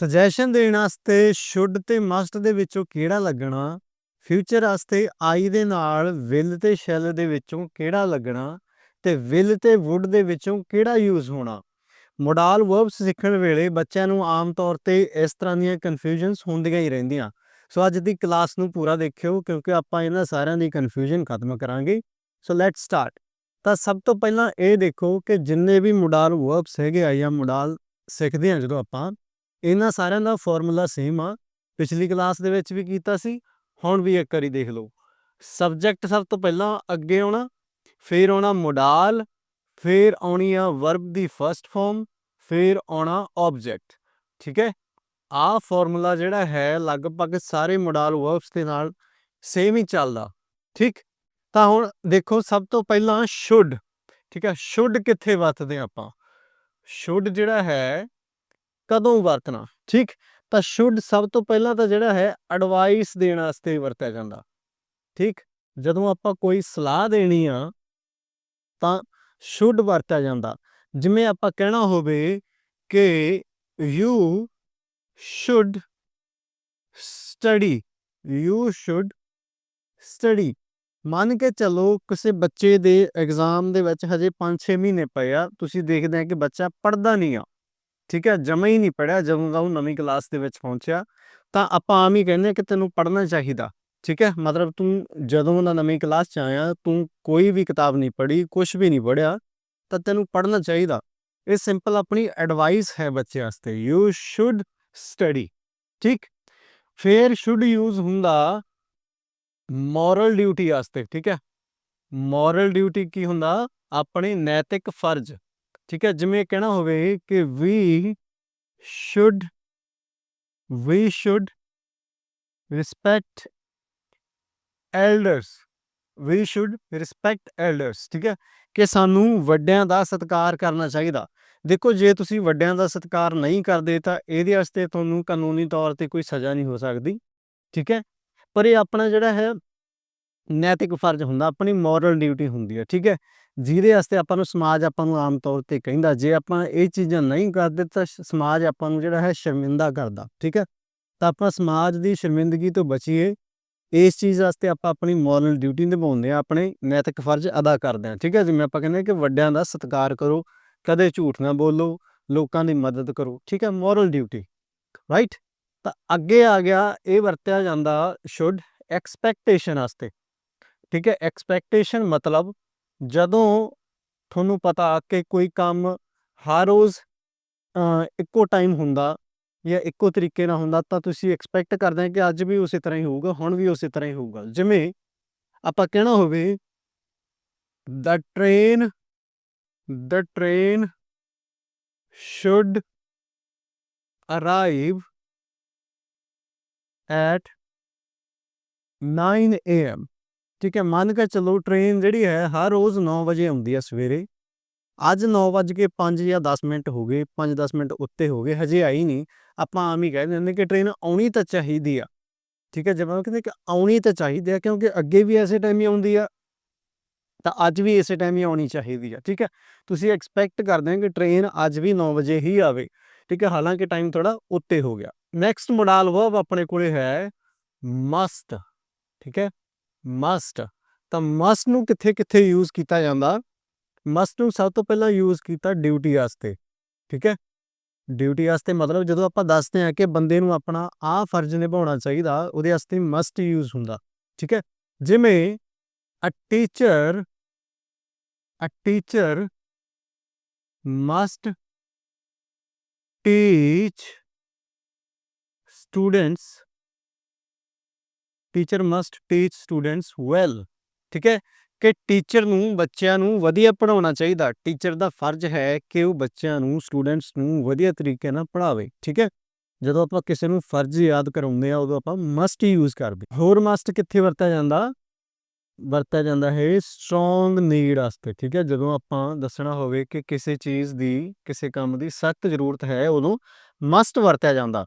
Suggestion ਦੇਣ ਵਾਸਤੇ should ਤੇ ਮਸਟ ਦੇ ਵਿੱਚੋਂ ਕਿਹੜਾ ਲੱਗਣਾ? ਫਿਊਚਰ ਵਾਸਤੇ ਆਈ ਦੇ ਨਾਲ ਵਿਲ ਤੇ ਸ਼ੈਲ ਦੇ ਵਿੱਚੋਂ ਕਿਹੜਾ ਲੱਗਣਾ? ਤੇ ਵਿਲ ਤੇ ਵੁੱਡ ਦੇ ਵਿੱਚੋਂ ਕਿਹੜਾ ਯੂਜ਼ ਹੋਣਾ? ਮੋਡਲ ਵਰਬਸ ਸਿੱਖਣ ਵੇਲੇ ਬੱਚਿਆਂ ਨੂੰ ਆਮ ਤੌਰ ਤੇ ਇਸ ਤਰ੍ਹਾਂ ਦੀਆਂ ਕਨਫਿਊਜ਼ਨਸ ਹੁੰਦੀਆਂ ਹੀ ਰਹਿੰਦੀਆਂ। ਸੋ ਅੱਜ ਦੀ ਕਲਾਸ ਨੂੰ ਪੂਰਾ ਦੇਖਿਓ, ਕਿਉਂਕਿ ਆਪਾਂ ਇਹਨਾਂ ਸਾਰਿਆਂ ਦੀ ਕਨਫਿਊਜ਼ਨ ਖਤਮ ਕਰਾਂਗੇ। ਸੋ ਲੈਟਸ ਸਟਾਰਟ ਤਾਂ ਸਭ ਤੋਂ ਪਹਿਲਾਂ ਇਹ ਦੇਖੋ ਕਿ ਜਿੰਨੇ ਵੀ ਮੋਡਲ ਵਰਬਸ ਹੈਗੇ ਆ ਜਾਂ ਮੋਡਲ ਸਿੱਖਦੇ ਆ ਜਦੋਂ ਆਪਾਂ ਇਹਨਾਂ ਸਾਰਿਆਂ ਦਾ ਫਾਰਮੂਲਾ ਸੇਮ ਆ। ਪਿਛਲੀ ਕਲਾਸ ਦੇ ਵਿੱਚ ਵੀ ਕੀਤਾ ਸੀ, ਹੁਣ ਵੀ ਇੱਕ ਵਾਰੀ ਦੇਖ ਲਓ। ਸਬਜੈਕਟ ਸਭ ਤੋਂ ਪਹਿਲਾਂ ਅੱਗੇ ਆਉਣਾ, ਫਿਰ ਆਉਣਾ ਮੋਡਾਲ ਫਿਰ ਆਉਣੀ ਆ ਵਰਬ ਦੀ ਫਰਸਟ ਫਾਰਮ ਫਿਰ ਆਉਣਾ ਆਬਜੈਕਟ ਠੀਕ ਹੈ? ਆਹ ਫਾਰਮੂਲਾ ਜਿਹੜਾ ਹੈ, ਲਗਭਗ ਸਾਰੇ ਮੋਡਲ ਵਰਬਸ ਦੇ ਨਾਲ ਸੇਮ ਹੀ ਚੱਲਦਾ, ਠੀਕ? ਤਾਂ ਹੁਣ ਦੇਖੋ, ਸਭ ਤੋਂ ਪਹਿਲਾਂ ਸ਼ੁੱਡ ਠੀਕ ਹੈ? ਸ਼ੁੱਡ ਕਿੱਥੇ ਵਰਤਦੇ ਹਾਂ ਆਪਾਂ? ਸ਼ੁੱਡ ਜਿਹੜਾ ਹੈ ਕਦੋਂ ਵਰਤਣਾ, ਠੀਕ? ਤਾਂ ਸ਼ੁੱਡ ਸਭ ਤੋਂ ਪਹਿਲਾਂ ਤਾਂ ਜਿਹੜਾ ਹੈ ਐਡਵਾਈਸ ਦੇਣ ਵਾਸਤੇ ਵਰਤਿਆ ਜਾਂਦਾ, ਠੀਕ? ਜਦੋਂ ਆਪਾਂ ਕੋਈ ਸਲਾਹ ਦੇਣੀ ਆ, ਤਾਂ ਸ਼ੁੱਡ ਵਰਤਿਆ ਜਾਂਦਾ। ਜਿਵੇਂ ਆਪਾਂ ਕਹਿਣਾ ਹੋਵੇ ਕਿ you should study you should study ਮੰਨ ਕੇ ਚੱਲੋ ਕਿਸੇ ਬੱਚੇ ਦੇ ਐਗਜ਼ਾਮ ਦੇ ਵਿੱਚ ਹਜੇ 5-6 ਮਹੀਨੇ ਪਏ ਆ, ਤੁਸੀਂ ਦੇਖਦੇ ਆ ਕਿ ਬੱਚਾ ਪੜਦਾ ਨਹੀਂ ਆ। ਠੀਕ ਹੈ, ਜਮਾ ਹੀ ਨਹੀਂ ਪੜਿਆ ਜਦੋਂ ਦਾ ਉਹ ਨਵੀਂ ਕਲਾਸ ਦੇ ਵਿੱਚ ਪਹੁੰਚਿਆ, ਤਾਂ ਆਪਾਂ ਆਮ ਹੀ ਕਹਿੰਦੇ ਆ ਕਿ ਤੈਨੂੰ ਪੜਨਾ ਚਾਹੀਦਾ, ਠੀਕ ਹੈ? ਮਤਲਬ ਤੂੰ ਜਦੋਂ ਦਾ ਨਵੀਂ ਕਲਾਸ ਚ ਆਇਆ, ਤੂੰ ਕੋਈ ਵੀ ਕਿਤਾਬ ਨਹੀਂ ਪੜ੍ਹੀ ਕੁਝ ਵੀ ਨਹੀਂ ਪੜਿਆ ਤਾਂ ਤੈਨੂੰ ਪੜਨਾ ਚਾਹੀਦਾ। ਇਹ ਸਿੰਪਲ ਆਪਣੀ ਐਡਵਾਈਸ ਹੈ ਬੱਚੇ ਵਾਸਤੇ ਯੂ ਸ਼ੁੱਡ ਸਟੱਡੀ ਠੀਕ? ਫਿਰ ਸ਼ੁੱਡ ਯੂਜ਼ ਹੁੰਦਾ ਮੋਰਲ ਡਿਊਟੀ ਵਾਸਤੇ, ਠੀਕ ਹੈ? ਮੋਰਲ ਡਿਊਟੀ ਕੀ ਹੁੰਦਾ? ਆਪਣੇ ਨੈਤਿਕ ਫਰਜ਼। ਠੀਕ ਹੈ, ਜਿਵੇਂ ਕਹਿਣਾ ਹੋਵੇ ਕਿ we should we should respect elders we should respect elders ਠੀਕ ਹੈ, ਕਿ ਸਾਨੂੰ ਵੱਡਿਆਂ ਦਾ ਸਤਿਕਾਰ ਕਰਨਾ ਚਾਹੀਦਾ। ਦੇਖੋ, ਜੇ ਤੁਸੀਂ ਵੱਡਿਆਂ ਦਾ ਸਤਿਕਾਰ ਨਹੀਂ ਕਰਦੇ ਤਾਂ ਇਹਦੇ ਵਾਸਤੇ ਤੁਹਾਨੂੰ ਕਾਨੂੰਨੀ ਤੌਰ ਤੇ ਕੋਈ ਸਜ਼ਾ ਨਹੀਂ ਹੋ ਸਕਦੀ, ਠੀਕ ਹੈ। ਪਰ ਇਹ ਆਪਣਾ ਜਿਹੜਾ ਹੈ ਨੈਤਿਕ ਫਰਜ਼ ਹੁੰਦਾ, ਆਪਣੀ ਮੋਰਲ ਡਿਊਟੀ ਹੁੰਦੀ ਹੈ, ਠੀਕ ਹੈ। ਜਿਹਦੇ ਵਾਸਤੇ ਆਪਾਂ ਨੂੰ ਸਮਾਜ ਆਪਾਂ ਨੂੰ ਆਮ ਤੌਰ ਤੇ ਕਹਿੰਦਾ, ਜੇ ਆਪਾਂ ਇਹ ਚੀਜ਼ਾਂ ਨਹੀਂ ਕਰਦੇ ਤਾਂ ਸਮਾਜ ਆਪਾਂ ਨੂੰ ਜਿਹੜਾ ਹੈ ਸ਼ਰਮਿੰਦਾ ਕਰਦਾ, ਠੀਕ ਹੈ? ਤਾਂ ਆਪਾਂ ਸਮਾਜ ਦੀ ਸ਼ਰਮਿੰਦਗੀ ਤੋਂ ਬਚੀਏ, ਇਸ ਚੀਜ਼ ਵਾਸਤੇ ਆਪਾਂ ਆਪਣੀ ਮੋਰਲ ਡਿਊਟੀ ਨਿਭਾਉਂਦੇ ਆ ਆਪਣੇ ਨੈਤਿਕ ਫਰਜ਼ ਅਦਾ ਕਰਦੇ ਆ ਠੀਕ ਹੈ ਜਿਵੇਂ ਆਪਾਂ ਕਹਿੰਦੇ ਹਾਂ ਕਿ ਵੱਡਿਆਂ ਦਾ ਸਤਿਕਾਰ ਕਰੋ, ਕਦੇ ਝੂਠ ਨਾ ਬੋਲੋ, ਲੋਕਾਂ ਦੀ ਮਦਦ ਕਰੋ, ਠੀਕ ਹੈ? Moral duty, right? ਤਾਂ ਅੱਗੇ ਆ ਗਿਆ, ਇਹ ਵਰਤਿਆ ਜਾਂਦਾ ਸ਼ੁੱਡ ਐਕਸਪੈਕਟੇਸ਼ਨ ਵਾਸਤੇ, ਠੀਕ ਹੈ? ਐਕਸਪੈਕਟੇਸ਼ਨ ਮਤਲਬ ਜਦੋਂ ਤੁਹਾਨੂੰ ਪਤਾ ਕਿ ਕੋਈ ਕੰਮ ਹਰ ਰੋਜ਼ ਇੱਕੋ ਟਾਈਮ ਹੁੰਦਾ ਜਾਂ ਇੱਕੋ ਤਰੀਕੇ ਨਾਲ ਹੁੰਦਾ, ਤਾਂ ਤੁਸੀਂ ਐਕਸਪੈਕਟ ਕਰਦੇ ਹੋ ਕਿ ਅੱਜ ਵੀ ਉਸੇ ਤਰ੍ਹਾਂ ਹੀ ਹੋਊਗਾ, ਹੁਣ ਵੀ ਉਸੇ ਤਰ੍ਹਾਂ ਹੀ ਹੋਊਗਾ। ਜਿਵੇਂ ਆਪਾਂ ਕਹਿਣਾ ਹੋਵੇ, the train the train should arrive at 9 am ਠੀਕ ਹੈ, ਮੰਨ ਕੇ ਚੱਲੋ ਟ੍ਰੇਨ ਜਿਹੜੀ ਹੈ, ਹਰ ਰੋਜ਼ 9 ਵਜੇ ਆਉਂਦੀ ਹੈ ਸਵੇਰੇ। ਅੱਜ 9 ਵੱਜ ਕੇ 5 ਜਾਂ 10 ਮਿੰਟ ਹੋ ਗਏ 5-10 ਮਿੰਟ ਉੱਤੇ ਹੋ ਗਏ, ਹਜੇ ਆਈ ਨਹੀਂ। ਆਪਾਂ ਆਮ ਹੀ ਕਹਿ ਦਿੰਦੇ ਕਿ ਟ੍ਰੇਨ ਆਉਣੀ ਤਾਂ ਚਾਹੀਦੀ ਆ। ਠੀਕ ਹੈ ਜਿਵੇਂ ਉਹ ਕਹਿੰਦੇ ਕਿ ਆਉਣੀ ਤਾਂ ਚਾਹੀਦੀ ਆ, ਕਿਉਂਕਿ ਅੱਗੇ ਵੀ ਐਸੇ ਟਾਈਮ ਹੀ ਆਉਂਦੀ ਆ, ਤਾਂ ਅੱਜ ਵੀ ਇਸੇ ਟਾਈਮ ਹੀ ਆਉਣੀ ਚਾਹੀਦੀ ਆ। ਠੀਕ ਹੈ, ਤੁਸੀਂ ਐਕਸਪੈਕਟ ਕਰਦੇ ਹੋ ਕਿ ਟ੍ਰੇਨ ਅੱਜ ਵੀ 9 ਵਜੇ ਹੀ ਆਵੇ। ਠੀਕ ਹੈ, ਹਾਲਾਂਕਿ ਟਾਈਮ ਥੋੜਾ ਉੱਤੇ ਹੋ ਗਿਆ। ਨੈਕਸਟ ਮੋਡਲ ਵਰਬ ਆਪਣੇ ਕੋਲੇ ਹੈ ਮਸਟ ਠੀਕ ਹੈ ਮਸਟ ਤਾਂ ਮਸਟ ਨੂੰ ਕਿੱਥੇ ਕਿੱਥੇ ਯੂਜ਼ ਕੀਤਾ ਜਾਂਦਾ? ਮਸਟ ਨੂੰ ਸਭ ਤੋਂ ਪਹਿਲਾਂ ਯੂਜ਼ ਕੀਤਾ ਡਿਊਟੀ ਵਾਸਤੇ, ਠੀਕ ਹੈ? ਡਿਊਟੀ ਵਾਸਤੇ ਮਤਲਬ ਜਦੋਂ ਆਪਾਂ ਦੱਸਦੇ ਹਾਂ ਕਿ ਬੰਦੇ ਨੂੰ ਆਪਣਾ ਆਹ ਫਰਜ਼ ਨਿਭਾਉਣਾ ਚਾਹੀਦਾ, ਉਹਦੇ ਵਾਸਤੇ ਮਸਟ ਯੂਜ਼ ਹੁੰਦਾ, ਠੀਕ ਹੈ? ਜਿਵੇਂ ਅ teacher uh teacher must teach students teacher must teach students well ਠੀਕ ਹੈ? ਕਿ ਟੀਚਰ ਨੂੰ, ਬੱਚਿਆਂ ਨੂੰ ਵਧੀਆ ਪੜਾਉਣਾ ਚਾਹੀਦਾ। ਟੀਚਰ ਦਾ ਫਰਜ਼ ਹੈ ਕਿ ਉਹ ਬੱਚਿਆਂ ਨੂੰ ਸਟੂਡੈਂਟਸ ਨੂੰ ਵਧੀਆ ਤਰੀਕੇ ਨਾਲ ਪੜ੍ਹਾਵੇ, ਠੀਕ ਹੈ? ਜਦੋਂ ਆਪਾਂ ਕਿਸੇ ਨੂੰ ਫਰਜ਼ ਯਾਦ ਕਰਾਉਂਦੇ ਆ ਉਦੋਂ ਆਪਾਂ ਮਸਟ ਯੂਜ਼ ਕਰਦੇ ਹੋਰ ਮਸਟ ਕਿੱਥੇ ਵਰਤਿਆ ਜਾਂਦਾ? ਵਰਤਿਆ ਜਾਂਦਾ ਹੈ ਸਟਰੋਂਗ ਨੀਡ ਵਾਸਤੇ, ਠੀਕ ਹੈ? ਜਦੋਂ ਆਪਾਂ ਦੱਸਣਾ ਹੋਵੇ ਕਿ ਕਿਸੇ ਚੀਜ਼ ਦੀ, ਕਿਸੇ ਕੰਮ ਦੀ ਸਖਤ ਜ਼ਰੂਰਤ ਹੈ, ਉਦੋਂ ਮਸਟ ਵਰਤਿਆ ਜਾਂਦਾ।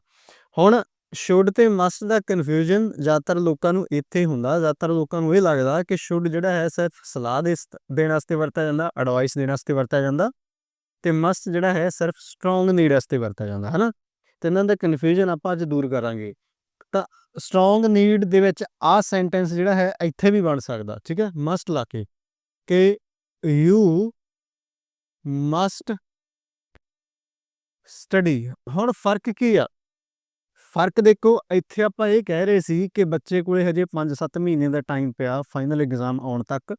ਹੁਣ ਸ਼ੁੱਡ ਤੇ ਮਸਟ ਦਾ ਕਨਫਿਊਜ਼ਨ ਜ਼ਿਆਦਾਤਰ ਲੋਕਾਂ ਨੂੰ ਇੱਥੇ ਹੁੰਦਾ। ਜ਼ਿਆਦਾਤਰ ਲੋਕਾਂ ਨੂੰ ਇਹ ਲੱਗਦਾ ਕਿ ਸ਼ੁੱਡ ਜਿਹੜਾ ਹੈ, ਸਿਰਫ ਸਲਾਹ ਦੇ ਸ- ਦੇਣ ਵਾਸਤੇ ਵਰਤਿਆ ਜਾਂਦਾ ਐਡਵਾਈਸ ਦੇਣ ਵਾਸਤੇ ਵਰਤਿਆ ਜਾਂਦਾ ਤੇ ਮਸਟ ਜਿਹੜਾ ਹੈ, ਸਿਰਫ ਸਟਰੋਂਗ ਨੀਡ ਵਾਸਤੇ ਵਰਤਿਆ ਜਾਂਦਾ ਹੈ ਨਾ ਤਿੰਨਾਂ ਦਾ ਕਨਫਿਊਜ਼ਨ ਆਪਾਂ ਅੱਜ ਦੂਰ ਕਰਾਂਗੇ। ਤਾਂ ਸਟਰੋਂਗ ਨੀਡ ਦੇ ਵਿੱਚ ਆ ਸੈਂਟੈਂਸ ਜਿਹੜਾ ਹੈ, ਇੱਥੇ ਵੀ ਬਣ ਸਕਦਾ, ਠੀਕ ਹੈ? ਮਸਟ ਲਾ ਕੇ ਕਿ ਯੂ ਮਸਟ ਸਟੱਡੀ ਹੁਣ ਫ਼ਰਕ ਕੀ ਆ? ਫ਼ਰਕ ਦੇਖੋ, ਇੱਥੇ ਆਪਾਂ ਇਹ ਕਹਿ ਰਹੇ ਸੀ ਕਿ ਬੱਚੇ ਕੋਲੇ ਹਜੇ 5-7 ਮਹੀਨੇ ਦਾ ਟਾਈਮ ਪਿਆ ਫਾਈਨਲ ਐਗਜ਼ਾਮ ਆਉਣ ਤੱਕ।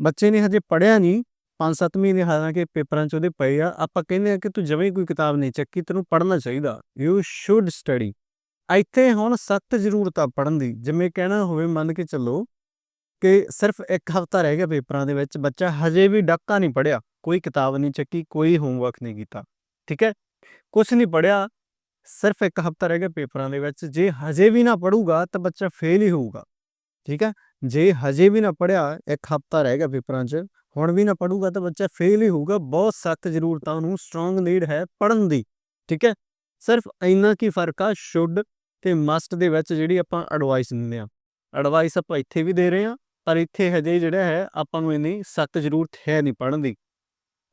ਬੱਚੇ ਨੇ ਹਜੇ ਪੜਿਆ ਨਹੀਂ 5-7 ਮਹੀਨੇ ਹਾਲਾਂਕਿ ਪੇਪਰਾਂ 'ਚ ਉਹਦੇ ਪਏ ਆ, ਆਪਾਂ ਕਹਿੰਦੇ ਆ ਕਿ ਤੂੰ ਜਵੇਂ ਕੋਈ ਕਿਤਾਬ ਨਹੀਂ ਚੱਕੀ, ਤੈਨੂੰ ਪੜ੍ਹਨਾ ਚਾਹੀਦਾ। ਯੂ ਸ਼ੁੱਡ ਸਟੱਡੀ ਇੱਥੇ ਹੁਣ ਸਖਤ ਜ਼ਰੂਰਤ ਆ ਪੜ੍ਹਨ ਦੀ, ਜਿਵੇਂ ਕਹਿਣਾ ਹੋਵੇ ਮੰਨ ਕੇ ਚੱਲੋ ਕਿ ਸਿਰਫ ਇੱਕ ਹਫ਼ਤਾ ਰਹਿ ਗਿਆ ਪੇਪਰਾਂ ਦੇ ਵਿੱਚ, ਬੱਚਾ ਹਜੇ ਵੀ ਡੱਕਾ ਨਹੀਂ ਪੜਿਆ ਕੋਈ ਕਿਤਾਬ ਨਹੀਂ ਚੱਕੀ, ਕੋਈ ਹੋਮਵਰਕ ਨਹੀਂ ਕੀਤਾ। ਠੀਕ ਹੈ? ਕੁਝ ਨਹੀਂ ਪੜਿਆ ਸਿਰਫ ਇੱਕ ਹਫ਼ਤਾ ਰਹਿ ਗਿਆ ਪੇਪਰਾਂ ਦੇ ਵਿੱਚ, ਜੇ ਹਜੇ ਵੀ ਨਾ ਪੜੂਗਾ ਤਾਂ ਬੱਚਾ ਫੇਲ ਹੀ ਹੋਊਗਾ। ਠੀਕ ਹੈ? ਜੇ ਹਜੇ ਵੀ ਨਾ ਪੜਿਆ ਇੱਕ ਹਫ਼ਤਾ ਰਹਿ ਗਿਆ ਪੇਪਰਾਂ 'ਚ, ਹੁਣ ਵੀ ਨਾ ਪੜੂਗਾ ਤਾਂ ਬੱਚਾ ਫੇਲ ਹੀ ਹੋਊਗਾ, ਬਹੁਤ ਸਖਤ ਜ਼ਰੂਰਤਾਂ ਆ ਉਹਨੂੰ ਸਟਰੋਂਗ ਨੀਡ ਹੈ ਪੜਨ ਦੀ। ਠੀਕ ਹੈ? ਸਿਰਫ ਇੰਨਾ ਕੀ ਫ਼ਰਕ ਆ ਸ਼ੁੱਡ ਤੇ ਮਸਟ ਦੇ ਵਿੱਚ ਜਿਹੜੀ ਆਪਾਂ ਐਡਵਾਈਸ ਦਿੰਦੇ ਆ ਐਡਵਾਈਸ ਆਪਾਂ ਇੱਥੇ ਵੀ ਦੇ ਰਹੇ ਆ ਪਰ ਇੱਥੇ ਹਜੇ ਜਿਹੜਾ ਹੈ, ਆਪਾਂ ਨੂੰ ਇੰਨੀ ਸਖਤ ਜ਼ਰੂਰਤ ਹੈ ਨਹੀਂ ਪੜਨ ਦੀ।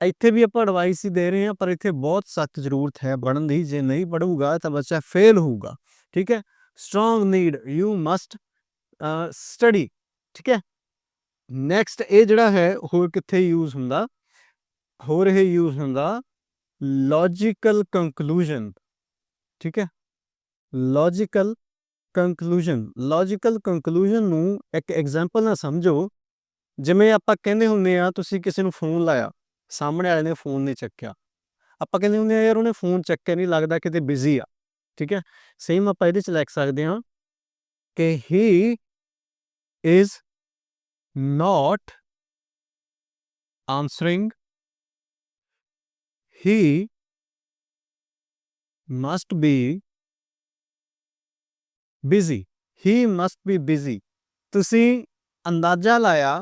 ਇੱਥੇ ਵੀ ਆਪਾਂ ਐਡਵਾਈਸ ਹੀ ਦੇ ਰਹੇ ਹਾਂ, ਪਰ ਇੱਥੇ ਬਹੁਤ ਸਖਤ ਜ਼ਰੂਰਤ ਹੈ ਪੜਨ ਦੀ, ਜੇ ਨਹੀਂ ਪੜੂਗਾ ਤਾਂ ਬੱਚਾ ਫੇਲ ਹੋਊਗਾ, ਠੀਕ ਹੈ? Strong need you must study ਠੀਕ ਹੈ? ਨੈਕਸਟ ਇਹ ਜਿਹੜਾ ਹੈ, ਹੋਰ ਕਿੱਥੇ ਯੂਜ਼ ਹੁੰਦਾ? ਹੋਰ ਇਹ ਯੂਜ਼ ਹੁੰਦਾ ਲੌਜੀਕਲ ਕੰਕਲੂਜਨ ਠੀਕ ਹੈ? ਲੌਜੀਕਲ ਕੰਕਲੂਜਨ ਲੌਜੀਕਲ ਕੰਕਲੂਜਨ ਨੂੰ ਇੱਕ ਐਗਜ਼ਾਮਪਲ ਨਾਲ ਸਮਝੋ, ਜਿਵੇਂ ਆਪਾਂ ਕਹਿੰਦੇ ਹੁੰਦੇ ਆ ਤੁਸੀਂ ਕਿਸੇ ਨੂੰ ਫੋਨ ਲਾਇਆ ਸਾਹਮਣੇ ਵਾਲੇ ਨੇ ਫੋਨ ਨਹੀਂ ਚੱਕਿਆ। ਆਪਾਂ ਕਹਿੰਦੇ ਹੁੰਦੇ ਆ, ਯਾਰ ਉਹਨੇ ਫੋਨ ਚੱਕਿਆ ਨਹੀਂ ਲੱਗਦਾ ਕਿਤੇ ਬਿਜ਼ੀ ਆ। ਠੀਕ ਹੈ? ਸੇਮ ਆਪਾਂ ਇਹਦੇ ਚ ਲਿਖ ਸਕਦੇ ਹਾਂ ਕਿ he is not answering, he must be busy he must be busy ਤੁਸੀਂ ਅੰਦਾਜ਼ਾ ਲਾਇਆ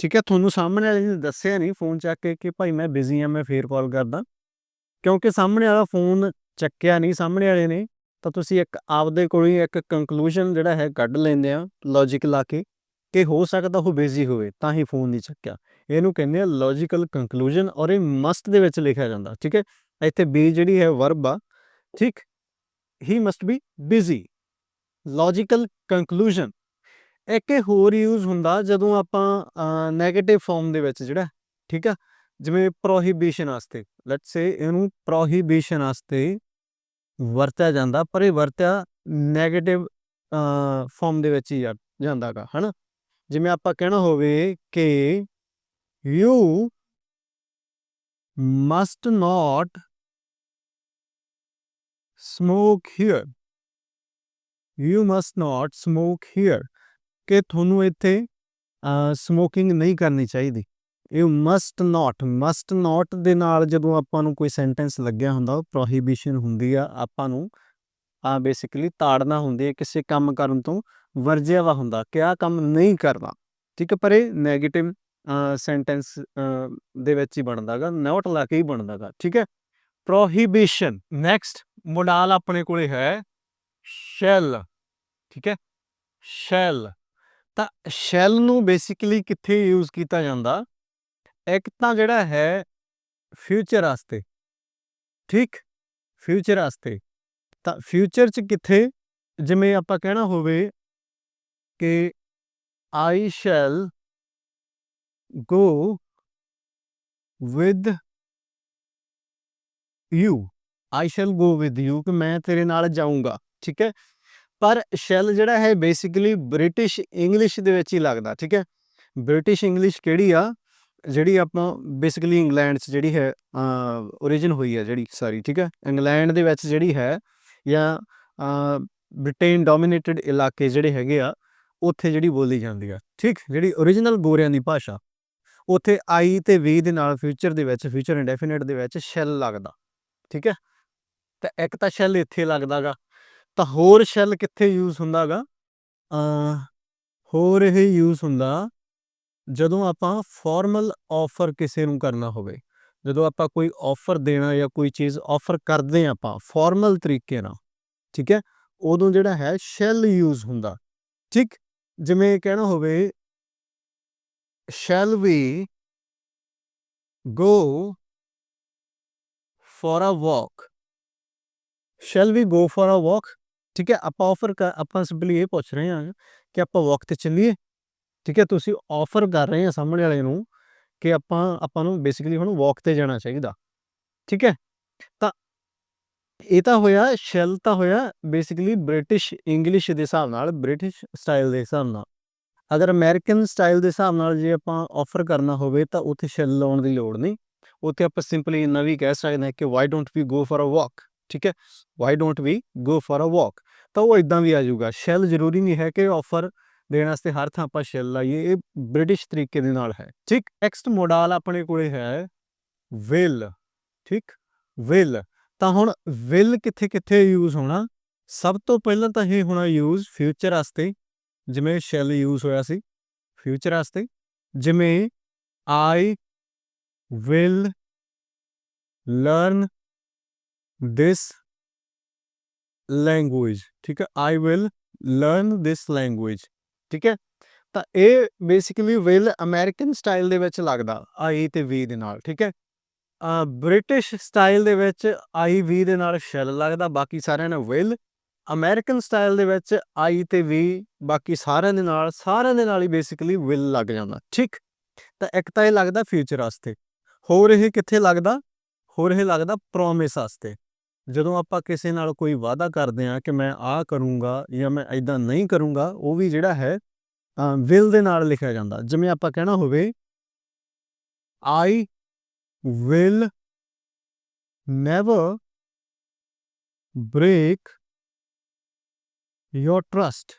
ਠੀਕ ਹੈ, ਤੁਹਾਨੂੰ ਸਾਹਮਣੇ ਵਾਲੇ ਨੇ ਦੱਸਿਆ ਨਹੀਂ ਫੋਨ ਚੱਕ ਕੇ ਕਿ ਭਾਈ ਮੈਂ ਬਿਜ਼ੀ ਆ ਮੈਂ ਫੇਰ ਕਾਲ ਕਰਦਾ। ਕਿਉਂਕਿ ਸਾਹਮਣੇ ਵਾਲਾ ਫੋਨ ਚੱਕਿਆ ਨਹੀਂ, ਸਾਹਮਣੇ ਵਾਲੇ ਨੇ, ਤਾਂ ਤੁਸੀਂ ਇੱਕ ਆਪਦੇ ਕੋਲ ਹੀ ਇੱਕ ਕੰਕਲੂਜਨ ਜਿਹੜਾ ਹੈ ਕੱਢ ਲੈਂਦੇ ਆ ਲੌਜੀਕ ਲਾ ਕੇ ਕਿ ਹੋ ਸਕਦਾ ਉਹ ਬਿਜ਼ੀ ਹੋਵੇ, ਤਾਂ ਹੀ ਫੋਨ ਨਹੀਂ ਚੱਕਿਆ। ਇਹਨੂੰ ਕਹਿੰਦੇ ਆ ਲੌਜੀਕਲ ਕੰਕਲੂਜਨ ਔਰ ਇਹ ਮਸਟ ਦੇ ਵਿੱਚ ਲਿਖਿਆ ਜਾਂਦਾ, ਠੀਕ ਹੈ? ਇੱਥੇ ਬੀ ਜਿਹੜੀ ਹੈ ਵਰਬ ਆ, ਠੀਕ? He must be busy logical conclusion ਇੱਕ ਇਹ ਹੋਰ ਯੂਜ਼ ਹੁੰਦਾ ਜਦੋਂ ਆਪਾਂ 네ਗੇਟਿਵ ਫਾਰਮ ਦੇ ਵਿੱਚ ਜਿਹੜਾ, ਠੀਕ ਆ? ਜਿਵੇਂ ਪ੍ਰੋਹਿਬਿਸ਼ਨ ਵਾਸਤੇ ਲੈਟਸ ਸੇ ਇਹਨੂੰ ਪ੍ਰੋਹਿਬਿਸ਼ਨ ਵਾਸਤੇ ਵਰਤਿਆ ਜਾਂਦਾ, ਪਰ ਇਹ ਵਰਤਿਆ 네ਗੇਟਿਵ ਫਾਰਮ ਦੇ ਵਿੱਚ ਹੀ ਜਾਂਦਾਗਾ ਹਨਾ? ਜਿਵੇਂ ਆਪਾਂ ਕਹਿਣਾ ਹੋਵੇ ਕਿ you must not smoke here you must not smoke here ਕਿ ਤੁਹਾਨੂੰ ਇੱਥੇ ਸਮੋਕਿੰਗ ਨਹੀਂ ਕਰਨੀ ਚਾਹੀਦੀ। ਇਹ ਮਸਟ ਨਾਟ ਮਸਟ ਨਾਟ ਦੇ ਨਾਲ ਜਦੋਂ ਆਪਾਂ ਨੂੰ ਕੋਈ ਸੈਂਟੈਂਸ ਲੱਗਿਆ ਹੁੰਦਾ ਪ੍ਰੋਹਿਬਿਸ਼ਨ ਹੁੰਦੀ ਆ, ਆਪਾਂ ਨੂੰ, ਆ ਬੇਸਿਕਲੀ ਤਾੜਨਾ ਹੁੰਦੀ ਹੈ ਕਿਸੇ ਕੰਮ ਕਰਨ ਤੋਂ ਵਰਜਿਆ ਵਾ ਹੁੰਦਾ ਕਿ ਆ ਕੰਮ ਨਹੀਂ ਕਰਨਾ। ਠੀਕ ਹੈ ਪਰ ਇਹ 네ਗੇਟਿਵ ਸੈਂਟੈਂਸ ਦੇ ਵਿੱਚ ਹੀ ਬਣਦਾਗਾ ਨੋਟ ਲਾ ਕੇ ਹੀ ਬਣਦਾਗਾ ਠੀਕ ਹੈ ਪ੍ਰੋਹਿਬਿਸ਼ਨ ਨੈਕਸਟ ਮੋਡਾਲ ਆਪਣੇ ਕੋਲੇ ਹੈ ਸ਼ੈਲ ਠੀਕ ਹੈ ਸ਼ੈਲ ਤਾਂ ਸ਼ੈਲ ਨੂੰ ਬੇਸਿਕਲੀ ਕਿੱਥੇ ਯੂਜ਼ ਕੀਤਾ ਜਾਂਦਾ? ਇੱਕ ਤਾਂ ਜਿਹੜਾ ਹੈ ਫਿਊਚਰ ਵਾਸਤੇ। ਠੀਕ? ਫਿਊਚਰ ਵਾਸਤੇ। ਤਾਂ ਫਿਊਚਰ ਚ ਕਿੱਥੇ? ਜਿਵੇਂ ਆਪਾਂ ਕਹਿਣਾ ਹੋਵੇ ਕਿ I shall go with you I shall go with you ਕਿ ਮੈਂ ਤੇਰੇ ਨਾਲ ਜਾਊਂਗਾ। ਠੀਕ ਹੈ? ਪਰ ਸ਼ੈਲ ਜਿਹੜਾ ਹੈ ਬੇਸਿਕਲੀ ਬ੍ਰਿਟਿਸ਼ ਇੰਗਲਿਸ਼ ਦੇ ਵਿੱਚ ਹੀ ਲੱਗਦਾ, ਠੀਕ ਹੈ? ਬ੍ਰਿਟਿਸ਼ ਇੰਗਲਿਸ਼ ਕਿਹੜੀ ਆ? ਜਿਹੜੀ ਆਪਾਂ ਬੇਸਿਕਲੀ ਇੰਗਲੈਂਡ 'ਚ ਜਿਹੜੀ ਹੈ origin ਹੋਈ ਹੈ ਜਿਹੜੀ ਸਾਰੀ, ਠੀਕ ਹੈ? ਇੰਗਲੈਂਡ ਦੇ ਵਿੱਚ ਜਿਹੜੀ ਹੈ ਜਾਂ ਬ੍ਰਿਟੇਨ ਡੋਮਿਨੇਟਡ ਇਲਾਕੇ ਜਿਹੜੇ ਹੈਗੇ ਆ, ਉੱਥੇ ਜਿਹੜੀ ਬੋਲੀ ਜਾਂਦੀ ਆ, ਠੀਕ? ਜਿਹੜੀ origignal ਗੋਰਿਆਂ ਦੀ ਭਾਸ਼ਾ, ਉੱਥੇ ਆਈ ਤੇ ਵੀ ਦੇ ਨਾਲ ਫਿਊਚਰ ਦੇ ਵਿੱਚ ਫਿਊਚਰ ਇੰਡੈਫੀਨਿਟ ਦੇ ਵਿੱਚ ਸ਼ੈਲ ਲੱਗਦਾ, ਠੀਕ ਹੈ? ਤਾਂ ਇੱਕ ਤਾਂ ਸ਼ੈਲ ਇੱਥੇ ਲੱਗਦਾਗਾ ਤਾਂ ਹੋਰ ਸ਼ੈਲ ਕਿੱਥੇ ਯੂਜ਼ ਹੁੰਦਾਗਾ? ਅ ਹੋਰ ਇਹ ਯੂਜ਼ ਹੁੰਦਾ ਜਦੋਂ ਆਪਾਂ ਫਾਰਮਲ ਆਫਰ ਕਿਸੇ ਨੂੰ ਕਰਨਾ ਹੋਵੇ। ਜਦੋਂ ਆਪਾਂ ਕੋਈ ਆਫਰ ਦੇਣਾ ਜਾਂ ਕੋਈ ਚੀਜ਼ ਆਫਰ ਕਰਦੇ ਆ ਆਪਾਂ ਫਾਰਮਲ ਤਰੀਕੇ ਨਾਲ, ਠੀਕ ਹੈ? ਉਦੋਂ ਜਿਹੜਾ ਹੈ ਸ਼ੈਲ ਯੂਜ਼ ਹੁੰਦਾ। ਠੀਕ? ਜਿਵੇਂ ਕਹਿਣਾ ਹੋਵੇ shall we go for a walk shall we go for a walk ਠੀਕ ਹੈ, ਆਪਾਂ ਆਫਰ ਆਪਾਂ ਸਿੰਪਲੀ ਇਹ ਪੁੱਛ ਰਹੇ ਹਾਂ ਕਿ ਆਪਾਂ ਵਾਕ ਤੇ ਚੱਲੀਏ ਠੀਕ ਹੈ, ਤੁਸੀਂ ਆਫਰ ਕਰ ਰਹੇ ਆ ਸਾਹਮਣੇ ਵਾਲੇ ਨੂੰ ਕਿ ਆਪਾਂ ਆਪਾਂ ਨੂੰ ਬੇਸਿਕਲੀ ਹੁਣ ਵਾਕ ਤੇ ਜਾਣਾ ਚਾਹੀਦਾ, ਠੀਕ ਹੈ, ਤਾਂ ਇਹ ਤਾਂ ਹੋਇਆ ਸ਼ੈਲ ਤਾਂ ਹੋਇਆ ਬੇਸਿਕਲੀ ਬ੍ਰਿਟਿਸ਼ ਇੰਗਲਿਸ਼ ਦੇ ਹਿਸਾਬ ਨਾਲ ਬ੍ਰਿਟਿਸ਼ ਸਟਾਈਲ ਦੇ ਹਿਸਾਬ ਨਾਲ, ਅਗਰ ਅਮਰੀਕਨ ਸਟਾਈਲ ਦੇ ਹਿਸਾਬ ਨਾਲ ਜੇ ਆਪਾਂ ਆਫਰ ਕਰਨਾ ਹੋਵੇ ਤਾਂ ਉੱਥੇ ਸ਼ੈਲ ਲਾਉਣ ਦੀ ਲੋੜ ਨਹੀਂ ਉੱਥੇ ਆਪਾਂ ਸਿੰਪਲੀ ਇੰਨਾ ਵੀ ਕਹਿ ਸਕਦੇ ਹਾਂ ਕਿ why don't we go for a walk ਠੀਕ ਹੈ? Why don't we go for a walk ਤਾਂ ਉਹ ਇਦਾਂ ਵੀ ਆ ਜਾਊਗਾ। ਸ਼ੈਲ ਜ਼ਰੂਰੀ ਨਹੀਂ ਹੈ ਕਿ ਆਫਰ ਦੇਣ ਵਾਸਤੇ ਹਰ ਥਾਂ ਆਪਾਂ ਸ਼ੈਲ ਲਾਈਏ। ਇਹ ਬ੍ਰਿਟਿਸ਼ ਤਰੀਕੇ ਦੇ ਨਾਲ ਹੈ। ਠੀਕ? ਨੈਕਸਟ ਮੋਡਲ ਆਪਣੇ ਕੋਲੇ ਹੈ ਵਿਲ ਠੀਕ? ਵਿਲ ਤਾਂ ਹੁਣ ਵਿਲ ਕਿੱਥੇ ਕਿੱਥੇ ਯੂਜ਼ ਹੋਣਾ? ਸਭ ਤੋਂ ਪਹਿਲਾਂ ਤਾਂ ਇਹ ਹੋਣਾ ਯੂਜ਼ ਫਿਊਚਰ ਵਾਸਤੇ। ਜਿਵੇਂ ਸ਼ੈਲ ਯੂਜ਼ ਹੋਇਆ ਸੀ। ਫਿਊਚਰ ਵਾਸਤੇ। ਜਿਵੇਂ I will learn this language ਠੀਕ ਹੈ I will learn this language ਠੀਕ ਹੈ ਤਾਂ ਇਹ ਬੇਸਿਕਲੀ ਵਿਲ ਅਮਰੀਕਨ ਸਟਾਈਲ ਦੇ ਵਿੱਚ ਲੱਗਦਾ, ਆਈ ਤੇ ਵੀ ਦੇ ਨਾਲ, ਠੀਕ ਹੈ? ਬ੍ਰਿਟਿਸ਼ ਸਟਾਈਲ ਦੇ ਵਿੱਚ ਆਈ ਵੀ ਦੇ ਨਾਲ ਸ਼ੈਲ ਲੱਗਦਾ, ਬਾਕੀ ਸਾਰਿਆਂ ਨਾਲ ਵਿਲ ਅਮਰੀਕਨ ਸਟਾਈਲ ਦੇ ਵਿੱਚ ਆਈ ਤੇ ਵੀ ਬਾਕੀ ਸਾਰਿਆਂ ਦੇ ਨਾਲ, ਸਾਰਿਆਂ ਦੇ ਨਾਲ ਹੀ ਬੇਸਿਕਲੀ ਵਿਲ ਲੱਗ ਜਾਂਦਾ, ਠੀਕ? ਤਾਂ ਇੱਕ ਤਾਂ ਇਹ ਲੱਗਦਾ ਫਿਊਚਰ ਵਾਸਤੇ। ਹੋਰ ਇਹ ਕਿੱਥੇ ਲੱਗਦਾ? ਹੋਰ ਇਹ ਲੱਗਦਾ ਪ੍ਰੋਮਿਸ ਵਾਸਤੇ। ਜਦੋਂ ਆਪਾਂ ਕਿਸੇ ਨਾਲ ਕੋਈ ਵਾਅਦਾ ਕਰਦੇ ਆ ਕਿ ਮੈਂ ਆਹ ਕਰੂੰਗਾ ਜਾਂ ਮੈਂ ਐਦਾਂ ਨਹੀਂ ਕਰੂੰਗਾ, ਉਹ ਵੀ ਜਿਹੜਾ ਹੈ ਵਿਲ ਦੇ ਨਾਲ ਲਿਖਿਆ ਜਾਂਦਾ। ਜਿਵੇਂ ਆਪਾਂ ਕਹਿਣਾ ਹੋਵੇ I will never break your trust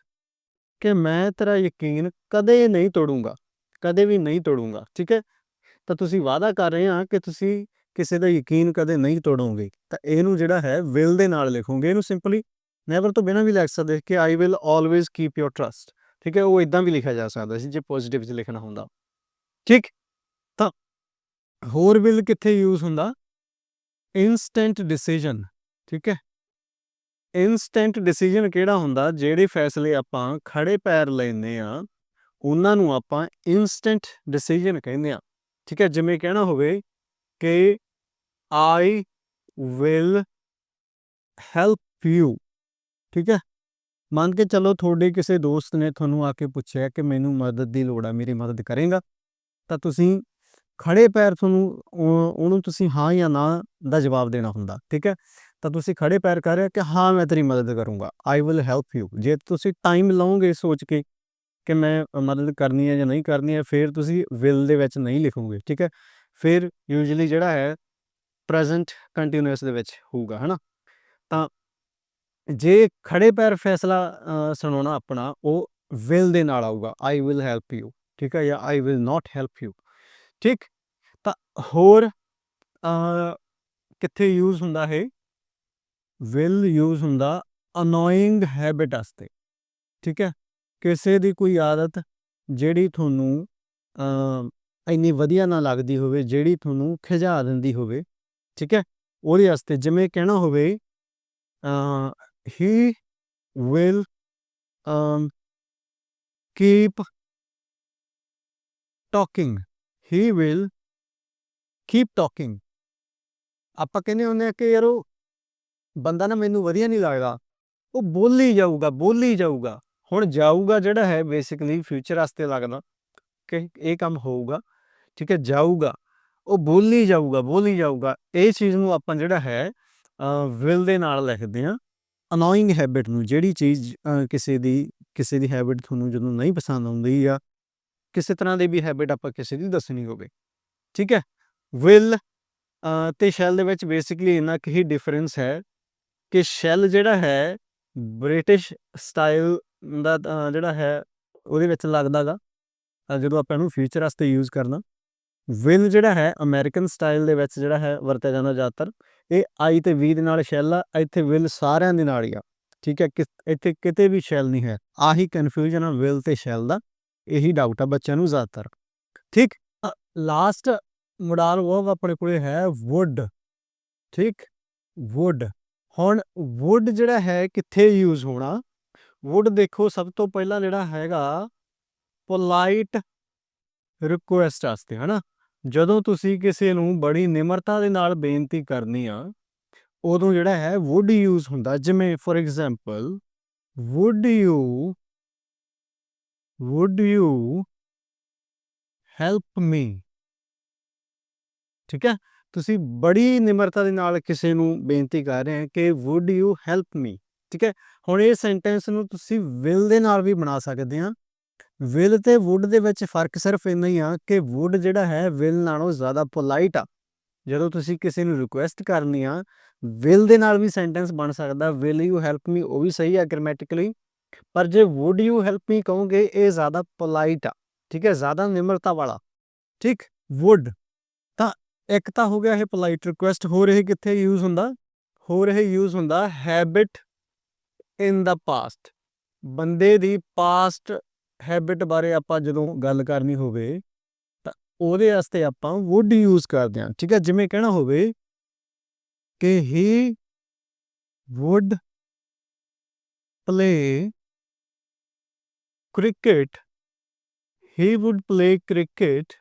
ਕਿ ਮੈਂ ਤੇਰਾ ਯਕੀਨ ਕਦੇ ਨਹੀਂ ਤੋੜੂੰਗਾ, ਕਦੇ ਵੀ ਨਹੀਂ ਤੋੜੂੰਗਾ, ਠੀਕ ਹੈ? ਤਾਂ ਤੁਸੀਂ ਵਾਅਦਾ ਕਰ ਰਹੇ ਆ ਕਿ ਤੁਸੀਂ ਕਿਸੇ ਦਾ ਯਕੀਨ ਕਦੇ ਨਹੀਂ ਤੋੜੋਗੇ, ਤਾਂ ਇਹਨੂੰ ਜਿਹੜਾ ਹੈ ਵਿਲ ਦੇ ਨਾਲ ਲਿਖੋਗੇ। ਇਹਨੂੰ ਸਿੰਪਲੀ ਨੈਵਰ ਤੋਂ ਬਿਨਾਂ ਵੀ ਲਿਖ ਸਕਦੇ, ਕਿ I will always keep your trust ਠੀਕ ਹੈ, ਉਹ ਇਦਾਂ ਵੀ ਲਿਖਿਆ ਜਾ ਸਕਦਾ ਸੀ, ਜੇ ਪੋਜ਼ਿਟਿਵ ਚ ਲਿਖਣਾ ਹੁੰਦਾ। ਠੀਕ? ਤਾਂ ਹੋਰ ਵਿਲ ਕਿੱਥੇ ਯੂਜ਼ ਹੁੰਦਾ? ਇਨਸਟੈਂਟ ਡਿਸੀਜਨ ਠੀਕ ਹੈ? ਇਨਸਟੈਂਟ ਡਿਸੀਜਨ ਕਿਹੜਾ ਹੁੰਦਾ? ਜਿਹੜੇ ਫੈਸਲੇ ਆਪਾਂ ਖੜੇ ਪੈਰ ਲੈਂਦੇ ਆ ਉਹਨਾਂ ਨੂੰ ਆਪਾਂ ਇਨਸਟੈਂਟ ਡਿਸੀਜਨ ਕਹਿੰਦੇ ਆ ਠੀਕ ਹੈ, ਜਿਵੇਂ ਕਹਿਣਾ ਹੋਵੇ ਕਿ ਆਈ ਵਿਲ ਹੈਲਪ ਯੂ ਠੀਕ ਹੈ? ਮੰਨ ਕੇ ਚੱਲੋ ਤੁਹਾਡੇ ਕਿਸੇ ਦੋਸਤ ਨੇ ਤੁਹਾਨੂੰ ਆ ਕੇ ਪੁੱਛਿਆ ਕਿ ਮੈਨੂੰ ਮਦਦ ਦੀ ਲੋੜ ਆ, ਮੇਰੀ ਮਦਦ ਕਰੇਗਾ, ਤਾਂ ਤੁਸੀਂ ਖੜੇ ਪੈਰ ਤੁਹਾਨੂੰ ਉਹਨੂੰ ਤੁਸੀਂ ਹਾਂ ਜਾਂ ਨਾ ਦਾ ਜਵਾਬ ਦੇਣਾ ਹੁੰਦਾ, ਠੀਕ ਹੈ? ਤਾਂ ਤੁਸੀਂ ਖੜੇ ਪੈਰ ਕਰ ਰਹੇ ਕਿ ਹਾਂ, ਮੈਂ ਤੇਰੀ ਮਦਦ ਕਰੂੰਗਾ ਆਈ ਵਿਲ ਹੈਲਪ ਯੂ ਜੇ ਤੁਸੀਂ ਟਾਈਮ ਲਓਗੇ ਸੋਚ ਕੇ ਕਿ ਮੈਂ ਮਦਦ ਕਰਨੀ ਹੈ ਜਾਂ ਨਹੀਂ ਕਰਨੀ ਹੈ, ਫਿਰ ਤੁਸੀਂ ਵਿਲ ਦੇ ਵਿੱਚ ਨਹੀਂ ਲਿਖੋਗੇ, ਠੀਕ ਹੈ? ਫਿਰ ਯੂਜੂਅਲੀ ਜਿਹੜਾ ਹੈ ਪ੍ਰੈਜ਼ੈਂਟ ਕੰਟੀਨਿਊਸ ਦੇ ਵਿੱਚ ਹੋਊਗਾ, ਹਨਾ? ਤਾਂ ਜੇ ਖੜੇ ਪੈਰ ਫੈਸਲਾ ਸੁਣਾਉਣਾ ਆਪਣਾ, ਉਹ ਵਿਲ ਦੇ ਨਾਲ ਆਊਗਾ ਆਈ ਵਿਲ ਹੈਲਪ ਯੂ ਠੀਕ ਹੈ? ਜਾਂ I will not help you ਠੀਕ? ਤਾਂ ਹੋਰ ਕਿੱਥੇ ਯੂਜ਼ ਹੁੰਦਾ ਹੈ ਵਿਲ ਯੂਜ਼ ਹੁੰਦਾ ਅਨੋਇੰਗ ਹੈਬਿਟ ਵਾਸਤੇ, ਠੀਕ ਹੈ? ਕਿਸੇ ਦੀ ਕੋਈ ਆਦਤ ਜਿਹੜੀ ਤੁਹਾਨੂੰ ਇੰਨੀ ਵਧੀਆ ਨਾ ਲੱਗਦੀ ਹੋਵੇ, ਜਿਹੜੀ ਤੁਹਾਨੂੰ ਖਿਜਾ ਦਿੰਦੀ ਹੋਵੇ ਠੀਕ ਹੈ? ਉਹਦੇ ਵਾਸਤੇ ਜਿਵੇਂ ਕਹਿਣਾ ਹੋਵੇ he will um keep talking. He will keep talking. ਆਪਾਂ ਕਹਿੰਦੇ ਹੁੰਦੇ ਆ ਕਿ ਯਾਰ ਉਹ ਬੰਦਾ ਨਾ ਮੈਨੂੰ ਵਧੀਆ ਨਹੀਂ ਲੱਗਦਾ। ਉਹ ਬੋਲੀ ਜਾਊਗਾ ਬੋਲੀ ਜਾਊਗਾ। ਹੁਣ ਜਾਊਗਾ ਜਿਹੜਾ ਹੈ ਬੇਸਿਕਲੀ ਫਿਊਚਰ ਵਾਸਤੇ ਲੱਗਦਾ। ਕਿ ਇਹ ਕੰਮ ਹੋਊਗਾ, ਠੀਕ ਹੈ? ਜਾਊਗਾ। ਉਹ ਬੋਲੀ ਜਾਊਗਾ ਬੋਲੀ ਜਾਊਗਾ। ਇਹ ਚੀਜ਼ ਨੂੰ ਆਪਾਂ ਜਿਹੜਾ ਹੈ ਵਿਲ ਦੇ ਨਾਲ ਲਿਖਦੇ ਆ ਅਨੋਇੰਗ ਹੈਬਿਟ ਨੂੰ, ਜਿਹੜੀ ਚੀਜ਼ ਕਿਸੇ ਦੀ ਕਿਸੇ ਦੀ ਹੈਬਿਟ ਤੁਹਾਨੂੰ ਜਦੋਂ ਨਹੀਂ ਪਸੰਦ ਆਉਂਦੀ ਆ ਕਿਸੇ ਤਰ੍ਹਾਂ ਦੀ ਵੀ ਹੈਬਿਟ ਆਪਾਂ ਕਿਸੇ ਦੀ ਦੱਸਣੀ ਹੋਵੇ। ਠੀਕ ਹੈ? ਵਿਲ ਤੇ ਸ਼ੈਲ ਦੇ ਵਿੱਚ ਬੇਸਿਕਲੀ ਇੰਨਾ ਕਿ ਹੀ ਡਿਫਰੈਂਸ ਹੈ ਕਿ ਸ਼ੈਲ ਜਿਹੜਾ ਹੈ ਬ੍ਰਿਟਿਸ਼ ਸਟਾਈਲ ਦਾ ਜਿਹੜਾ ਹੈ, ਉਹਦੇ ਵਿੱਚ ਲੱਗਦਾਗਾ ਜਦੋਂ ਆਪਾਂ ਇਹਨੂੰ ਫਿਊਚਰ ਵਾਸਤੇ ਯੂਜ਼ ਕਰਨਾ। ਵਿਲ ਜਿਹੜਾ ਹੈ, ਅਮਰੀਕਨ ਸਟਾਈਲ ਦੇ ਵਿੱਚ ਜਿਹੜਾ ਹੈ ਵਰਤਿਆ ਜਾਂਦਾ ਜ਼ਿਆਦਾਤਰ, ਇਹ ਆਈ ਤੇ ਵੀ ਦੇ ਨਾਲ ਸ਼ੈਲ ਆ, ਇੱਥੇ ਵਿਲ ਸਾਰਿਆਂ ਦੇ ਨਾਲ ਹੀ ਆ, ਠੀਕ ਹੈ ਇੱਥੇ ਕਿਤੇ ਵੀ ਸ਼ੈਲ ਨਹੀਂ ਹੈ, ਆਹੀ ਕਨਫਿਊਜ਼ਨ ਆ ਵਿਲ ਤੇ ਸ਼ੈਲ ਦਾ, ਇਹੀ ਡਾਊਟ ਆ ਬੱਚਿਆਂ ਨੂੰ ਜ਼ਿਆਦਾਤਰ, ਠੀਕ ਲਾਸਟ ਮੋਡਲ ਉਹ ਆਪਣੇ ਕੋਲੇ ਹੈ ਵੁੱਡ ਠੀਕ ਵੁੱਡ ਹੁਣ ਵੁੱਡ ਜਿਹੜਾ ਹੈ ਕਿੱਥੇ ਯੂਜ਼ ਹੋਣਾ ਵੁੱਡ ਦੇਖੋ ਸਭ ਤੋਂ ਪਹਿਲਾਂ ਜਿਹੜਾ ਹੈਗਾ ਪੋਲਾਈਟ ਰਿਕੁਐਸਟ ਵਾਸਤੇ, ਹਨਾ ਜਦੋਂ ਤੁਸੀਂ ਕਿਸੇ ਨੂੰ ਬੜੀ ਨਿਮਰਤਾ ਦੇ ਨਾਲ ਬੇਨਤੀ ਕਰਨੀ ਆ, ਉਦੋਂ ਜਿਹੜਾ ਹੈ would ਯੂਜ਼ ਹੁੰਦਾ। ਜਿਵੇਂ for example would you would you help me? ਠੀਕ ਹੈ? ਤੁਸੀਂ ਬੜੀ ਨਿਮਰਤਾ ਦੇ ਨਾਲ ਕਿਸੇ ਨੂੰ ਬੇਨਤੀ ਕਰ ਰਹੇ ਹੋ ਕਿ would you help me? ਠੀਕ ਹੈ? ਹੁਣ ਇਹ ਸੈਂਟੈਂਸ ਨੂੰ ਤੁਸੀਂ will ਦੇ ਨਾਲ ਵੀ ਬਣਾ ਸਕਦੇ ਆ। ਵਿਲ ਤੇ ਵੁੱਡ ਦੇ ਵਿੱਚ ਫ਼ਰਕ ਸਿਰਫ ਇੰਨਾ ਹੀ ਆ ਕਿ ਵੁੱਡ ਜਿਹੜਾ ਹੈ ਵਿਲ ਨਾਲੋਂ ਜ਼ਿਆਦਾ ਪੋਲਾਈਟ ਆ। ਜਦੋਂ ਤੁਸੀਂ ਕਿਸੇ ਨੂੰ ਰਿਕੁਐਸਟ ਕਰਨੀ ਆ, ਵਿਲ ਦੇ ਨਾਲ ਵੀ ਸੈਂਟੈਂਸ ਬਣ ਸਕਦਾ, ਵਿਲ ਯੂ ਹੈਲਪ ਮੀ, ਉਹ ਵੀ ਸਹੀ ਆ ਗ੍ਰਾਮੈਟਿਕਲੀ, ਪਰ ਜੇ ਵੁੱਡ ਯੂ ਹੈਲਪ ਮੀ ਕਹੋਗੇ, ਇਹ ਜ਼ਿਆਦਾ ਪੋਲਾਈਟ ਆ, ਠੀਕ ਹੈ, ਜ਼ਿਆਦਾ ਨਿਮਰਤਾ ਵਾਲਾ, ਠੀਕ, ਵੁੱਡ। ਤਾਂ ਇੱਕ ਤਾਂ ਹੋ ਗਿਆ ਇਹ ਪੋਲਾਈਟ ਰਿਕੁਐਸਟ ਹੋ ਰਹੇ ਕਿੱਥੇ ਯੂਜ਼ ਹੁੰਦਾ? ਹੋ ਰਹੇ ਯੂਜ਼ ਹੁੰਦਾ ਹੈਬਿਟ ਇਨ ਦਾ ਪਾਸਟ, ਬੰਦੇ ਦੀ ਪਾਸਟ ਹੈਬਿਟ ਬਾਰੇ ਆਪਾਂ ਜਦੋਂ ਗੱਲ ਕਰਨੀ ਹੋਵੇ, ਤਾਂ ਉਹਦੇ ਵਾਸਤੇ ਆਪਾਂ ਵੁੱਡ ਯੂਜ਼ ਕਰਦੇ ਹਾਂ। ਠੀਕ ਹੈ, ਜਿਵੇਂ ਕਹਿਣਾ ਹੋਵੇ ਕਿ he would play cricket he would play cricket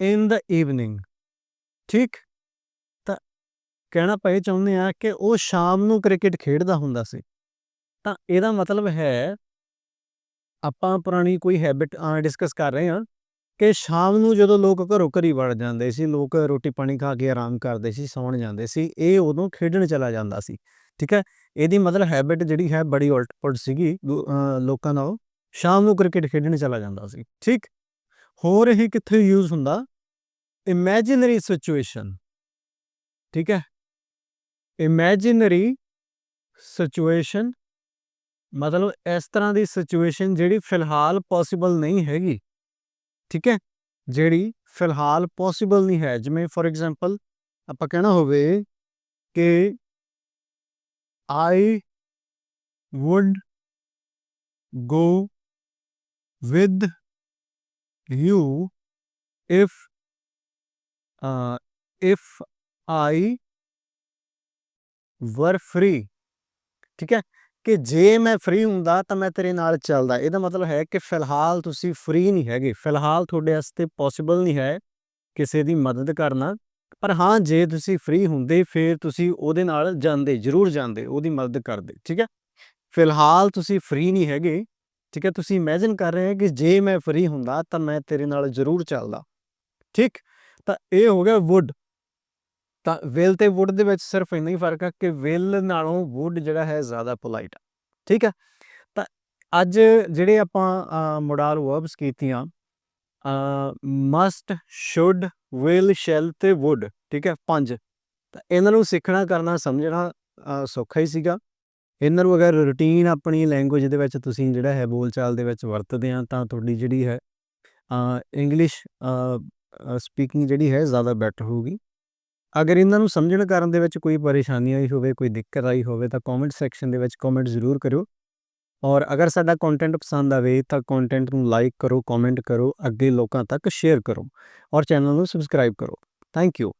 in the evening ਠੀਕ? ਤਾਂ ਕਹਿਣਾ ਪਏ ਚਾਹੁੰਦੇ ਆ ਕਿ ਉਹ ਸ਼ਾਮ ਨੂੰ ਕ੍ਰਿਕਟ ਖੇਡਦਾ ਹੁੰਦਾ ਸੀ। ਤਾਂ ਇਹਦਾ ਮਤਲਬ ਹੈ ਆਪਾਂ ਪੁਰਾਣੀ ਕੋਈ ਹੈਬਿਟ ਡਿਸਕਸ ਕਰ ਰਹੇ ਹਾਂ ਕਿ ਸ਼ਾਮ ਨੂੰ ਜਦੋਂ ਲੋਕ ਘਰੋਂ ਘਰੀ ਵੜ ਜਾਂਦੇ ਸੀ, ਲੋਕ ਰੋਟੀ ਪਾਣੀ ਖਾ ਕੇ ਆਰਾਮ ਕਰਦੇ ਸੀ, ਸੌਣ ਜਾਂਦੇ ਸੀ, ਇਹ ਉਦੋਂ ਖੇਡਣ ਚਲਾ ਜਾਂਦਾ ਸੀ, ਠੀਕ ਹੈ? ਇਹਦੀ ਮਤਲਬ ਹੈਬਿਟ ਜਿਹੜੀ ਹੈ ਬੜੀ ਉਲਟ ਪੁਲਟ ਸੀਗੀ, ਲੋ- ਲੋਕਾਂ ਨਾਲ ਉਹ ਸ਼ਾਮ ਨੂੰ ਕ੍ਰਿਕਟ ਖੇਡਣ ਚਲਾ ਜਾਂਦਾ ਸੀ, ਠੀਕ? ਹੋਰ ਇਹ ਕਿੱਥੇ ਯੂਜ਼ ਹੁੰਦਾ? ਇਮੇਜਿਨਰੀ ਸਿਚੁਏਸ਼ਨ ਠੀਕ ਹੈ? ਇਮੇਜਿਨਰੀ ਸਿਚੁਏਸ਼ਨ ਮਤਲਬ ਇਸ ਤਰ੍ਹਾਂ ਦੀ ਸਿਚੁਏਸ਼ਨ ਜਿਹੜੀ ਫਿਲਹਾਲ ਪੋਸੀਬਲ ਨਹੀਂ ਹੈਗੀ ਠੀਕ ਹੈ? ਜਿਹੜੀ ਫਿਲਹਾਲ ਪੋਸੀਬਲ ਨਹੀਂ ਹੈ ਜਿਵੇਂ ਫੋਰ ਐਗਜ਼ਾਮਪਲ ਆਪਾਂ ਕਹਿਣਾ ਹੋਵੇ ਕਿ ਆਈ would go with you if uh, if I were free ਠੀਕ ਹੈ ਕਿ ਜੇ ਮੈਂ ਫ੍ਰੀ ਹੁੰਦਾ ਤਾਂ ਮੈਂ ਤੇਰੇ ਨਾਲ ਚੱਲਦਾ। ਇਹਦਾ ਮਤਲਬ ਹੈ ਕਿ ਫਿਲਹਾਲ ਤੁਸੀਂ ਫ੍ਰੀ ਨਹੀਂ ਹੈਗੇ। ਫਿਲਹਾਲ ਤੁਹਾਡੇ ਵਾਸਤੇ ਪੋਸੀਬਲ ਨਹੀਂ ਹੈ ਕਿਸੇ ਦੀ ਮਦਦ ਕਰਨਾ। ਪਰ ਹਾਂ, ਜੇ ਤੁਸੀਂ ਫ੍ਰੀ ਹੁੰਦੇ, ਫਿਰ ਤੁਸੀਂ ਉਹਦੇ ਨਾਲ ਜਾਂਦੇ, ਜ਼ਰੂਰ ਜਾਂਦੇ, ਉਹਦੀ ਮਦਦ ਕਰਦੇ, ਠੀਕ ਹੈ? ਫਿਲਹਾਲ ਤੁਸੀਂ ਫ੍ਰੀ ਨਹੀਂ ਹੈਗੇ, ਠੀਕ ਹੈ? ਤੁਸੀਂ ਇਮੇਜਿਨ ਕਰ ਰਹੇ ਹੋ ਕਿ ਜੇ ਮੈਂ ਫ੍ਰੀ ਹੁੰਦਾ ਤਾਂ ਮੈਂ ਤੇਰੇ ਨਾਲ ਜ਼ਰੂਰ ਚੱਲਦਾ। ਠੀਕ? ਤਾਂ ਇਹ ਹੋ ਗਿਆ ਵੁੱਡ ਤਾਂ ਵਿਲ ਤੇ ਵੁੱਡ ਦੇ ਵਿੱਚ ਸਿਰਫ ਇੰਨਾ ਹੀ ਫ਼ਰਕ ਆ ਕਿ ਵਿਲ ਨਾਲੋਂ ਵੁੱਡ ਜਿਹੜਾ ਹੈ ਜ਼ਿਆਦਾ ਪੋਲਾਈਟ ਆ, ਠੀਕ ਹੈ ਤਾਂ ਅੱਜ ਜਿਹੜੇ ਆਪਾਂ ਮੋਡਲ ਵਰਬਸ ਕੀਤੀਆਂ ਮਸਟ ਸ਼ੁੱਡ ਵਿਲ shall ਤੇ ਵੁੱਡ ਠੀਕ ਹੈ? ਪੰਜ। ਤਾਂ ਇਹਨਾਂ ਨੂੰ ਸਿੱਖਣਾ, ਕਰਨਾ, ਸਮਝਣਾ ਸੌਖਾ ਹੀ ਸੀਗਾ। ਇਹਨਾਂ ਨੂੰ ਅਗਰ ਰੂਟੀਨ ਆਪਣੀ ਲੈਂਗੁਏਜ ਦੇ ਵਿੱਚ ਤੁਸੀਂ ਜਿਹੜਾ ਹੈ ਬੋਲਚਾਲ ਦੇ ਵਿੱਚ ਵਰਤਦੇ ਆ, ਤਾਂ ਤੁਹਾਡੀ ਜਿਹੜੀ ਹੈ ਇੰਗਲਿਸ਼ ਸਪੀਕਿੰਗ ਜਿਹੜੀ ਹੈ ਜ਼ਿਆਦਾ ਬੈਟਰ ਹੋਊਗੀ। ਅਗਰ ਇਹਨਾਂ ਨੂੰ ਸਮਝਣ ਕਰਨ ਦੇ ਵਿੱਚ ਕੋਈ ਪਰੇਸ਼ਾਨੀ ਆਈ ਹੋਵੇ, ਕੋਈ ਦਿੱਕਤ ਆਈ ਹੋਵੇ, ਤਾਂ ਕਮੈਂਟ ਸੈਕਸ਼ਨ ਦੇ ਵਿੱਚ ਕਮੈਂਟ ਜ਼ਰੂਰ ਕਰਿਓ। ਔਰ ਅਗਰ ਸਾਡਾ ਕੰਟੈਂਟ ਪਸੰਦ ਆਵੇ, ਤਾਂ ਕੰਟੈਂਟ ਨੂੰ ਲਾਈਕ ਕਰੋ ਕਮੈਂਟ ਕਰੋ, ਅੱਗੇ ਲੋਕਾਂ ਤੱਕ ਸ਼ੇਅਰ ਕਰੋ। ਔਰ ਚੈਨਲ ਨੂੰ ਸਬਸਕ੍ਰਾਈਬ ਕਰੋ। Thank you